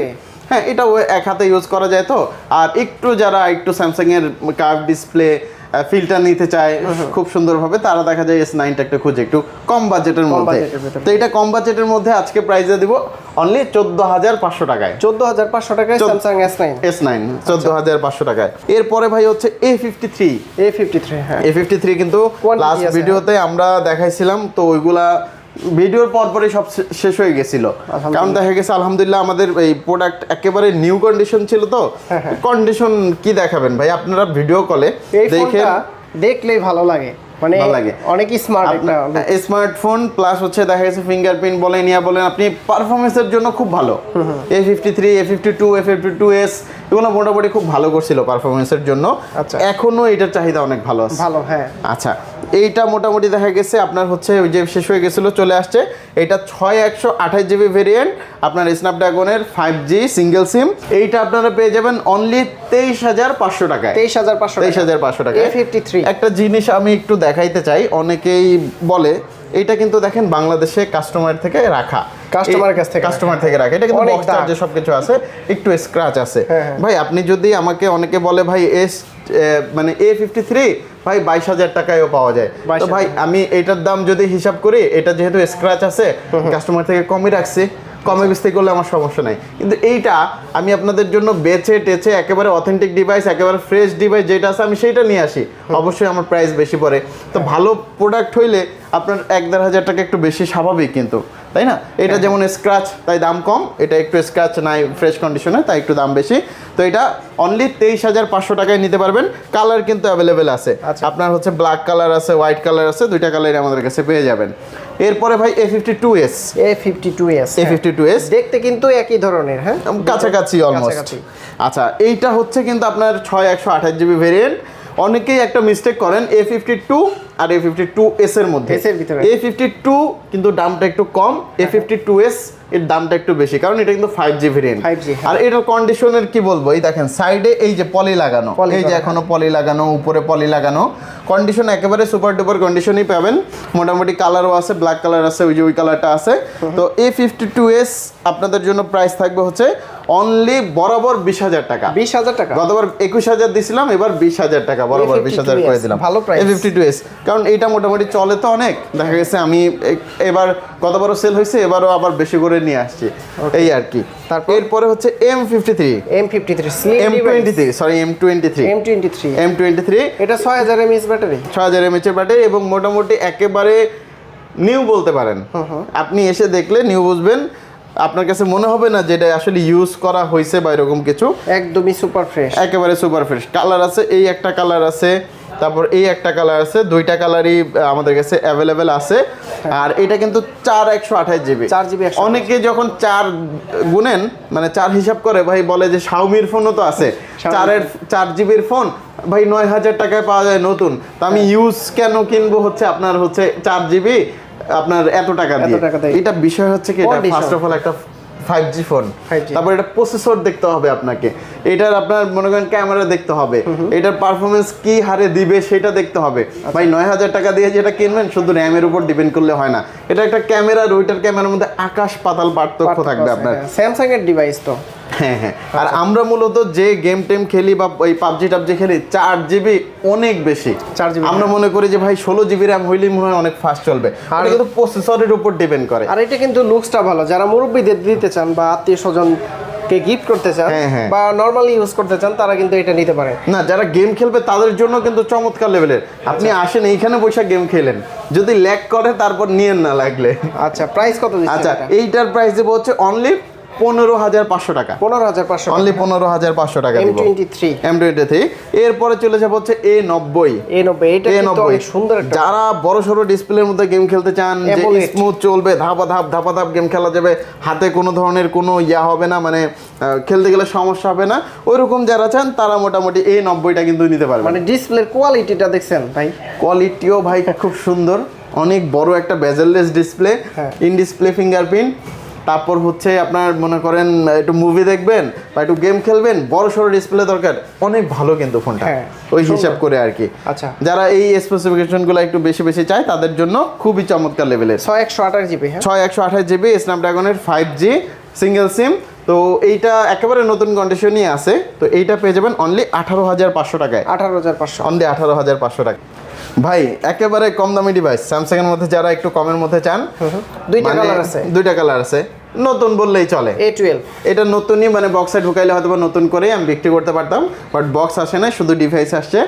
হ্যাঁ এটাও এক হাতে ইউজ করা যায় তো। আর একটু যারা একটু স্যামসাং এর কার্ভ ডিসপ্লে ফিল্টার নিতে চায় খুব সুন্দরভাবে। তারা দেখা যায় এস নাইনটা একটা খুঁজে একটু কম বাজেটের মধ্যে। তো এটা কম বাজেটের মধ্যে আজকে প্রাইজে দিব অনলি চোদ্দ হাজার পাঁচশো টাকায়। চোদ্দ হাজার পাঁচশো টাকায় Samsung S nine S nine চোদ্দ হাজার পাঁচশো টাকায়। এরপরে ভাই হচ্ছে A fifty three A fifty three হ্যাঁ এ ফিফটি থ্রি কিন্তু লাস্ট ভিডিওতে আমরা দেখাইছিলাম তো ওইগুলা ভিডিওর পর পরই সব শেষ হয়ে গেছিল। কারণ দেখা গেছে আলহামদুলিল্লাহ আমাদের এই প্রোডাক্ট একেবারে নিউ কন্ডিশন ছিল তো। হ্যাঁ, হ্যাঁ। কন্ডিশন কি দেখাবেন ভাই? আপনারা ভিডিও কলে দেখে দেখলেই ভালো লাগে। মানে ভালো লাগে। অনেক স্মার্ট একটা স্মার্টফোন প্লাস হচ্ছে দেখা গেছে ফিঙ্গারপ্রিন্ট বলেন ইয়া বলেন আপনি পারফরমেন্সের জন্য খুব ভালো। A fifty three A fifty two A fifty two S এগুলো মোটামুটি খুব ভালো করছিল পারফরমেন্সের জন্য। আচ্ছা। এখনও এটার চাহিদা অনেক ভালো আছে। ভালো হ্যাঁ। আচ্ছা এইটা মোটামুটি দেখা গেছে আপনার হচ্ছে ওই যে শেষ হয়ে গেছিল চলে আসছে। এটা ছয় একশো আঠাশ জিবি ভেরিয়েন্ট আপনার স্ন্যাপড্রাগনের ফাইভ জি সিঙ্গেল সিম এইটা আপনারা পেয়ে যাবেন অনলি তেইশ হাজার পাঁচশো টাকায়। তেইশ হাজার পাঁচশো তেইশ হাজার পাঁচশো টাকা ফিফটি থ্রি একটা জিনিস আমি একটু দেখাইতে চাই অনেকেই বলে এটা কিন্তু দেখেন বাংলাদেশে কাস্টমার থেকে রাখা। Customer কাছ থেকে কাস্টমার থেকে রাখা। এটা কিন্তু বক্স। চার্জে সবকিছু আছে একটু স্ক্র্যাচ আছে। হ্যাঁ, হ্যাঁ। ভাই আপনি যদি আমাকে অনেকে বলে ভাই এস মানে এ ফিফটি থ্রি ভাই বাইশ হাজার টাকায়ও পাওয়া যায়। তো ভাই আমি এটার দাম যদি হিসাব করি এটা যেহেতু স্ক্র্যাচ আছে কাস্টমার থেকে কমই রাখছি। কমে বেচতে করলে আমার সমস্যা নাই। কিন্তু এইটা আমি আপনাদের জন্য বেছে টেছে একেবারে অথেন্টিক ডিভাইস একেবারে ফ্রেশ ডিভাইস যেটা আছে আমি সেইটা নিয়ে আসি। অবশ্যই আমার প্রাইস বেশি পড়ে। তো ভালো প্রোডাক্ট হইলে আপনার এক দেড় হাজার টাকা একটু বেশি স্বাভাবিক কিন্তু তাই না? এটা যেমন স্ক্র্যাচ তাই দাম কম। এটা একটু স্ক্র্যাচ নাই ফ্রেশ কন্ডিশনে তাই একটু দাম বেশি। তো এটা অনলি তেইশ হাজার পাঁচশো টাকায় নিতে পারবেন। কালার কিন্তু অ্যাভেলেবেল আছে। আচ্ছা। আপনার হচ্ছে ব্ল্যাক কালার আছে হোয়াইট কালার আছে দুইটা কালারই আমাদের কাছে পেয়ে যাবেন। এরপরে ভাই A fifty two S A fifty two S A fifty two S দেখতে কিন্তু একই ধরনের হ্যাঁ। কাছাকাছি অলমোস্ট। আচ্ছা এইটা হচ্ছে কিন্তু আপনার ছয় একশো আঠাশ জিবি ভেরিয়েন্ট অনেকেই একটা মিস্টেক করেন এ ফিফটি টু আর এ ফিফটি টু এস এর মধ্যে। S এর ভিতরে। এ ফিফটি টু কিন্তু দামটা একটু কম এ ফিফটি টু এস এর দামটা একটু বেশি কারণ এটা কিন্তু ফাইভ জি ভেরিয়েন্ট 5G। আর এটার কন্ডিশনের কি বলব? এই দেখেন সাইডে এই যে পলি লাগানো এই যে এখনও পলি লাগানো উপরে পলি লাগানো কন্ডিশন একেবারে সুপার ডুপার কন্ডিশনই পাবেন। মোটামুটি কালারও আছে ব্ল্যাক কালার আছে ওই যে ওই কালারটা আছে। তো এ ফিফটি টু এস আপনাদের জন্য প্রাইস থাকবে হচ্ছে অনলি বরাবর বিশ হাজার টাকা। বিশ হাজার টাকা। গতবার একুশ হাজার দিছিলাম এবার বিশ হাজার টাকা বরাবর বিশ হাজার করে দিলাম। ভালো। এ ফিফটি টু এস কারণ এটা মোটামুটি চলে তো অনেক। দেখা গেছে আমি এবার গতবারও সেল হয়েছে এবারও আবার বেশি করে নিয়ে আসছি। এই আর কি। তারপর? এরপরে হচ্ছে M fifty three M fifty three M twenty three sorry M twenty three M twenty three M twenty three এটা ছয় হাজার এমএস ব্যাটারি ছয় হাজার এমএচের ব্যাটারি এবং মোটামুটি একেবারে নিউ বলতে পারেন। আপনি এসে দেখলে নিউ বুঝবেন। আপনার কাছে মনে হবে না যেটা আসলে ইউজ করা হয়েছে বা এরকম কিছু? একদমই সুপার ফ্রেশ একেবারে সুপার ফ্রেশ কালার আছে এই একটা কালার আছে তারপর এই একটা কালার আছে দুইটা কালারই আমাদের কাছে অ্যাভেলেবেল আছে। আর এটা কিন্তু চার একশো আঠাশ জিবি চার জিবি অনেকে যখন চার গুনেন মানে চার হিসাব করে ভাই বলে যে শাওমির ফোনও তো আছে। চারের চার জিবির ফোন ভাই নয় হাজার টাকায় পাওয়া যায় নতুন। তো আমি হ্যাঁ। ইউজ কেন কিনবো হচ্ছে আপনার হচ্ছে চার জিবি আপনার এত টাকা দিয়ে। এটা বিষয় হচ্ছে কি এটা। ফার্স্ট অফ অল একটা ফাইভ জি ফোন তারপর এটা প্রসেসর দেখতে হবে আপনাকে। এটার আপনার মনে করেন ক্যামেরা দেখতে হবে। এটার পারফরমেন্স কি হারে দিবে সেটা দেখতে হবে। আচ্ছা। ভাই নয় হাজার টাকা দিয়ে যেটা কিনবেন শুধু র্যামের উপর ডিপেন্ড করলে হয় না। এটা একটা ক্যামেরা ওইটার ক্যামেরার মধ্যে আকাশ পাতাল পার্থক্য থাকবে আপনার। স্যামসাং এর ডিভাইস তো। হ্যাঁ হ্যাঁ। আর আমরা মূলত যে গেম টেম খেলি বা ওই পাবজি টাবজি খেলি চার জিবি অনেক বেশি। চার জিবি আমরা মনে করি যে ভাই ষোলো জিবি র্যাম হইলেই মনে হয় অনেক ফাস্ট চলবে। আর কিন্তু প্রসেসরের উপর ডিপেন্ড করে। আর এটা কিন্তু লুকসটা ভালো। যারা মুরব্বীদের দিতে চান বা আত্মীয় স্বজনকে গিফট করতে চান হ্যাঁ, হ্যাঁ। বা নর্মালি ইউজ করতে চান তারা কিন্তু এটা নিতে পারে। না যারা গেম খেলবে তাদের জন্য কিন্তু চমৎকার লেভেলের আপনি আসেন এইখানে বসে গেম খেলেন। যদি ল্যাক করে তারপর নিয়েন না লাগলে। আচ্ছা প্রাইস কত আচ্ছা এইটার প্রাইস দেবো হচ্ছে অনলি পনেরো হাজার পাঁচশো টাকা। পনেরো হাজার পাঁচশো অনলি পনেরো হাজার পাঁচশো টাকা M twenty three M twenty three এরপরে চলে যাব হচ্ছে এ নব্বই। এ নব্বই এটা এ নব্বই। সুন্দর যারা বড় সড়ো ডিসপ্লের মধ্যে গেম খেলতে চান যে স্মুথ চলবে ধাপা ধাপ ধাপা ধাপ গেম খেলা যাবে হাতে কোনো ধরনের কোনো ইয়া হবে না মানে খেলতে গেলে সমস্যা হবে না। ওইরকম যারা চান তারা মোটামুটি এই নব্বইটা কিন্তু নিতে পারবে মানে ডিসপ্লের কোয়ালিটিটা দেখছেন ভাই? কোয়ালিটিও ভাই খুব সুন্দর। অনেক বড় একটা bezelless display. In display fingerprint তারপর হচ্ছে আপনার মনে করেন একটু মুভি দেখবেন বা একটু গেম খেলবেন বড় সড়ো ডিসপ্লে দরকার। অনেক ভালো কিন্তু ফোনটা। হ্যাঁ, ওই হিসাব করে আর কি। আচ্ছা। যারা এই স্পেসিফিকেশনগুলো একটু বেশি বেশি চায় তাদের জন্য খুবই চমৎকার লেভেলের ছয় একশো আঠাশ জিবি হ্যাঁ। ছয় একশো আঠাশ জিবি স্ন্যাপড্রাগনের ফাইভ জি সিঙ্গেল সিম তো তো এইটা একেবারে নতুন কন্ডিশনই আছে। তো এইটা পেয়ে যাবেন অনলি আঠারো হাজার পাঁচশো টাকায়। আঠারো হাজার পাঁচশো। অনলি আঠারো হাজার পাঁচশো টাকা ভাই একেবারে কম দামি ডিভাইস স্যামসাং এর মধ্যে যারা একটু কমের মধ্যে চান দুইটা মানে কালার আছে। দুইটা কালার আছে। নতুন বললেই চলে। এ টুয়েলভ এটা নতুনই মানে বক্সে ঢুকাইলে হয়তো বা নতুন করে আমি বিক্রি করতে পারতাম বাট বক্স আসে না শুধু ডিভাইস আসছে।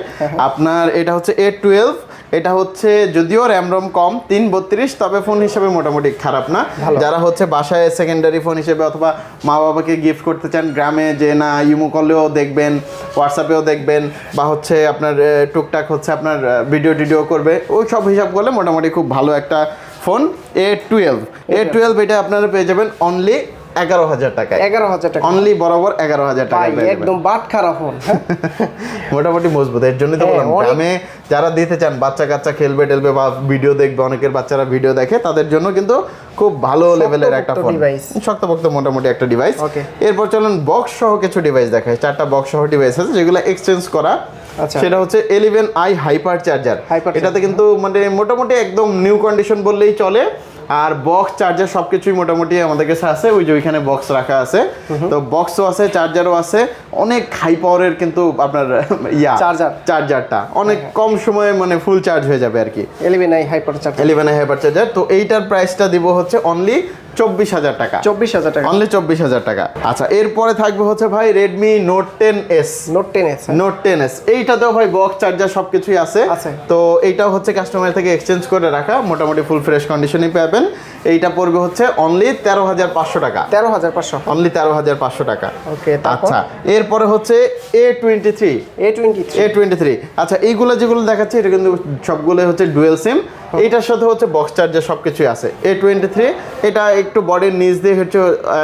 আপনার এটা হচ্ছে এ টুয়েলভ এটা হচ্ছে যদিও র্যাম রম কম তিন বত্রিশ তবে ফোন হিসেবে মোটামুটি খারাপ না। যারা হচ্ছে বাসায় সেকেন্ডারি ফোন হিসেবে অথবা মা বাবাকে গিফট করতে চান গ্রামে যে না ইমো কলেও দেখবেন হোয়াটসঅ্যাপেও দেখবেন বা হচ্ছে আপনার টুকটাক হচ্ছে আপনার ভিডিও টিডিও করবে ওই সব হিসাব করলে মোটামুটি খুব ভালো একটা phone A twelve A twelve এটা আপনারা পেয়ে যাবেন অনলি এগারো হাজার টাকায়। এগারো হাজার টাকা। অনলি বরাবর এগারো হাজার টাকা একদম বাট খারাপ ফোন মোটামুটি মজবুত। এর জন্যই তো হ্যাঁ, বললাম গ্রামে যারা দিতে চান বাচ্চা কাচ্চা খেলবে টেলবে বা ভিডিও দেখবে অনেকের বাচ্চারা ভিডিও দেখে তাদের জন্য কিন্তু খুব ভালো লেভেলের একটা ফোন। শক্তপোক্ত মোটামুটি একটা ডিভাইস এরপর চলুন বক্স সহ কিছু ডিভাইস দেখায় চারটা বক্স সহ ডিভাইস আছে যেগুলো এক্সচেঞ্জ করা। আচ্ছা। সেটা হচ্ছে এলিভেন আই হাইপার চার্জার এটাতে কিন্তু মানে মোটামুটি একদম নিউ কন্ডিশন বললেই চলে। আর বক্স চার্জার সবকিছুই মোটামুটি আমাদের কাছে আছে ওই যে ওইখানে বক্স রাখা আছে। তো বক্সও আছে চার্জারও আছে। অনেক হাই পাওয়ারের কিন্তু আপনার ইয়া চার্জার চার্জারটা অনেক কম সময়ে মানে ফুল চার্জ হয়ে যাবে আর কি। Eleven i hyper charge eleven i hyper charger তো এইটার প্রাইসটা দিব হচ্ছে অনলি চব্বিশ হাজার টাকা। চব্বিশ হাজার টাকা। অনলি চব্বিশ হাজার টাকা। আচ্ছা এরপরে থাকবে হচ্ছে ভাই Redmi Note ten S Note ten S Note ten S এইটাতেও ভাই বক্স চার্জার সব কিছুই আছে। তো এইটাও হচ্ছে কাস্টমার থেকে এক্সচেঞ্জ করে রাখা। মোটামুটি ফুল ফ্রেশ কন্ডিশনই পাবেন। এইটা পড়বে হচ্ছে অনলি তেরো হাজার পাঁচশো টাকা। তেরো হাজার পাঁচশো। অনলি তেরো হাজার পাঁচশো টাকা। ওকে আচ্ছা এরপরে হচ্ছে A twenty three A twenty three A twenty three আচ্ছা এইগুলো যেগুলো দেখাচ্ছে এটা কিন্তু সবগুলো হচ্ছে ডুয়েল সিম এইটার সাথে হচ্ছে বক্স চার্জার সব কিছুই আছে। এ টোয়েন্টি থ্রি এটা একটু বডির নিচ দিয়ে হচ্ছে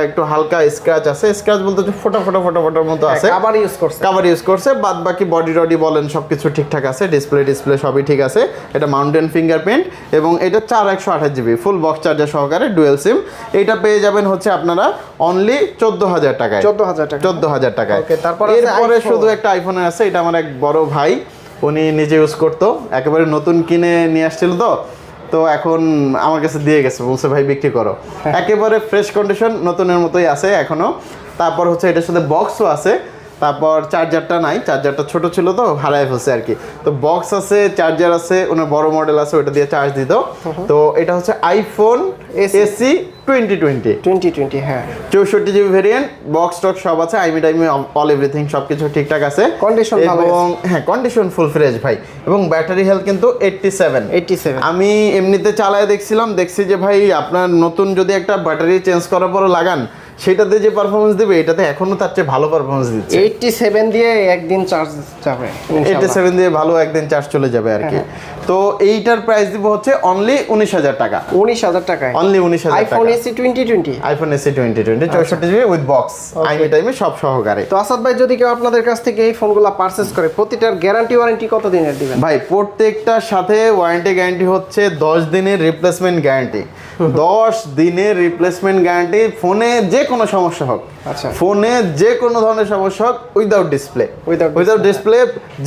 একটু হালকা স্ক্র্যাচ আছে। স্ক্র্যাচ বলতে হচ্ছে ফোটা ফোটা ফোটা ফোটার মতো আছে। আবার ইউজ করছে। কাভার ইউজ করছে বাদ বাকি বডি টডি বলেন সব কিছু ঠিকঠাক আছে ডিসপ্লে ডিসপ্লে সবই ঠিক আছে। এটা মাউন্টেন ফিঙ্গারপ্রিন্ট এবং এটা চার একশো আঠাশ জিবি ফুল বক্স চার্জার সহকারে ডুয়েল সিম। এইটা পেয়ে যাবেন হচ্ছে আপনারা অনলি চোদ্দ হাজার টাকায়। চোদ্দ হাজার টাকা। চোদ্দ হাজার টাকায় তারপর এরপরে শুধু একটা আইফোনের আছে এটা আমার এক বড় ভাই উনি নিজে ইউজ করতো একেবারে নতুন কিনে নিয়ে আসছিল তো। তো এখন আমার কাছে দিয়ে গেছে বলছে ভাই বিক্রি করো। হ্যাঁ। একেবারে ফ্রেশ কন্ডিশন নতুনের মতোই আছে এখনও। তারপর হচ্ছে এটার সাথে বক্সও আছে। তারপর চার্জারটা নাই চার্জারটা ছোট ছিল তো হারায় ফেলছে আর কি। তো বক্স আছে চার্জার আছে ওনার বড় মডেল আছে ওটা দিয়ে চার্জ দিত। তো এটা হচ্ছে iPhone SE twenty twenty twenty twenty হ্যাঁ। চৌষট্টি জিবি ভেরিয়েন্ট বক্স টক সব আছে আইমি টাইমি অল এভরিথিং সব কিছু ঠিকঠাক আছে। কন্ডিশন এবং হ্যাঁ কন্ডিশন ফুল ফ্রেশ ভাই। এবং ব্যাটারি হেলথ কিন্তু এইটটি সেভেন এইটটি সেভেন আমি এমনিতে চালায় দেখছিলাম দেখছি যে ভাই আপনার নতুন যদি একটা ব্যাটারি চেঞ্জ করার পর লাগান সেটাতে যে পারফরমেন্স দেবে এটাতে এখনও তার চেয়ে ভালো পারফরমেন্স দিচ্ছে। এইটটি সেভেন দিয়ে একদিন চার্জ যাবে এইটটি ইনশাআল্লাহ। সেভেন দিয়ে ভালো একদিন চার্জ চলে যাবে আর কি। হ্যাঁ, তো এইটার প্রাইস দিব হচ্ছে অনলি উনিশ হাজার টাকা। উনিশ হাজার টাকায়। অনলি উনিশ হাজার আইফোন টাকা SE twenty twenty iPhone SE twenty twenty চৌষট্টি জিবি উইথ বক্স আইমি টাইমে সব সহকারে। তো আসাদ ভাই যদি কেউ আপনাদের কাছ থেকে এই ফোনগুলো পারচেস করে প্রতিটার গ্যারান্টি ওয়ারেন্টি কত দিনের দিবেন? ভাই প্রত্যেকটার সাথে ওয়ারেন্টি গ্যারান্টি হচ্ছে দশ দিনের রিপ্লেসমেন্ট গ্যারান্টি দশ দিনের রিপ্লেসমেন্ট গ্যারান্টি ফোনে যে কোনো সমস্যা হোক। আচ্ছা। ফোনে যে কোনো ধরনের সমস্যা হোক উইদাউট ডিসপ্লে উইদাউট ডিসপ্লে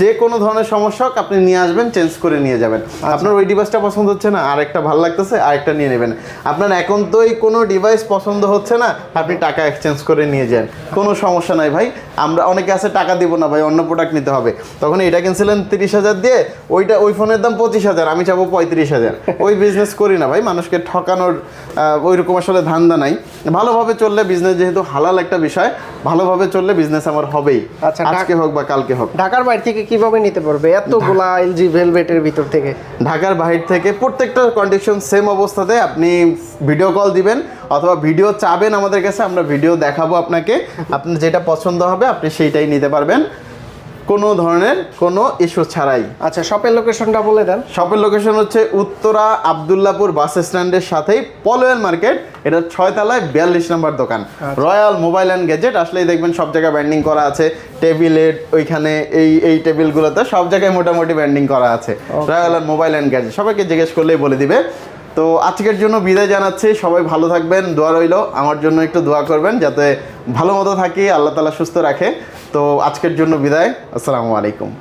যে কোনো ধরনের সমস্যা হোক আপনি নিয়ে আসবেন চেঞ্জ করে নিয়ে যাবেন। আচ্ছা। আপনার ওই ডিভাইসটা পছন্দ হচ্ছে না আরেকটা ভালো লাগতেছে আরেকটা নিয়ে নেবেন। আপনার এখন তো এই কোনো ডিভাইস পছন্দ হচ্ছে না আপনি টাকা এক্সচেঞ্জ করে নিয়ে যান। কোনো সমস্যা নাই ভাই। আমরা অনেকে আছে টাকা দিব না ভাই অন্য প্রোডাক্ট নিতে হবে। তখন এটা কিনছিলেন তিরিশ হাজার দিয়ে ওইটা ওই ফোনের দাম পঁচিশ হাজার আমি চাবো পঁয়ত্রিশ হাজার। ওই বিজনেস করি না ভাই মানুষকে ঠকানোর ওই রকম আসলে ধান্দা নাই। ভালোভাবে চললে বিজনেস যেহেতু হালাল একটা বিষয় ভালোভাবে চললে বিজনেস আমার হবেই। আচ্ছা, আজকে হোক বা কালকে হোক। ঢাকার বাইরে থেকে কীভাবে নিতে পারবে? এতগুলা এলজি ভেলভেটের ভিতর থেকে। ঢাকার বাইরে থেকে প্রত্যেকটা কন্ডিশন সেম অবস্থাতে আপনি ভিডিও কল দিবেন অথবা ভিডিও চাবেন আমাদের কাছে আমরা ভিডিও দেখাবো আপনাকে। আপনি যেটা পছন্দ হবে আপনি সেইটাই নিতে পারবেন। কোনো ধরনের কোনো ইস্যু ছাড়াই। আচ্ছা শপের লোকেশনটা বলে দেন। শপের লোকেশন হচ্ছে উত্তরা আবদুল্লাপুর বাস স্ট্যান্ডের সাথেই পলোয়েল মার্কেট। এটা ছয়তলায় বিয়াল্লিশ নম্বর দোকান। রয়্যাল মোবাইল অ্যান্ড গ্যাজেট আসলেই দেখবেন সব জায়গায় ব্যান্ডিং করা আছে। টেবিলে ওইখানে এই এই টেবিলগুলোতে সব জায়গায় মোটামুটি ব্যান্ডিং করা আছে। Royal and mobile and gadget সবাইকে জিজ্ঞেস করলেই বলে দিবে। তো আজকের জন্য বিদায় জানাচ্ছি সবাই ভালো থাকবেন দোয়া রইল। আমার জন্য একটু দোয়া করবেন যাতে ভালো মতো থাকি আল্লাহ তালা সুস্থ রাখে। তো আজকের জন্য বিদায়। আসসালামু আলাইকুম।